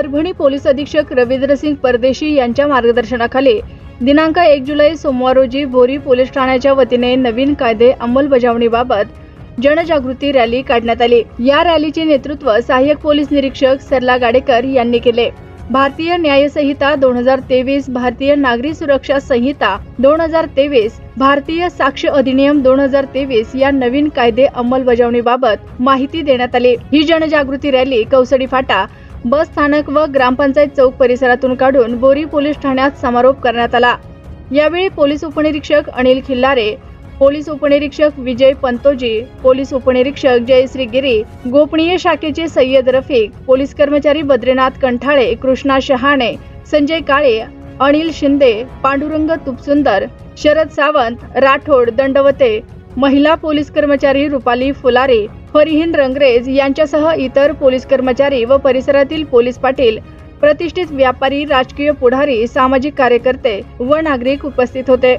Parbhani police अधीक्षक रवींद्रसिंग परदेशी यांच्या मार्गदर्शनाखाली दिनांक एक जुलै सोमवार रोजी बोरी पोलीस ठाण्याच्या वतीने नवीन कायदे अंमलबजावणीबाबत जनजागृती रॅली काढण्यात आली. या रॅलीचे नेतृत्व सहाय्यक पोलीस निरीक्षक सरला गाडेकर यांनी केले. भारतीय न्याय संहिता दोन हजार तेवीस भारतीय नागरी सुरक्षा संहिता दोन हजार तेवीस भारतीय साक्ष अधिनियम दोन हजार तेवीस या नवीन कायदे अंमलबजावणीबाबत माहिती देण्यात आली. ही जनजागृती रॅली कौसडी फाटा बस स्थानक व ग्रामपंचायत चौक परिसरातून काढून बोरी पोलीस ठाण्यात समारोप करण्यात आला. यावेळी पोलीस उपनिरीक्षक अनिल खिल्लारे पोलीस उपनिरीक्षक विजय पंतोजी पोलीस उपनिरीक्षक जयश्री गिरी गोपनीय शाखेचे सय्यद रफीक पोलीस कर्मचारी बद्रीनाथ कंठाळे कृष्णा शहाणे संजय काळे अनिल शिंदे पांडुरंग तुपसुंदर शरद सावंत राठोड दंडवते महिला पोलीस कर्मचारी रुपाली फुलारे फरिहीन रंगरेज यांच्यासह इतर पोलीस कर्मचारी व परिसरातील पोलीस पाटील प्रतिष्ठित व्यापारी राजकीय पुढारी सामाजिक कार्यकर्ते व नागरिक उपस्थित होते.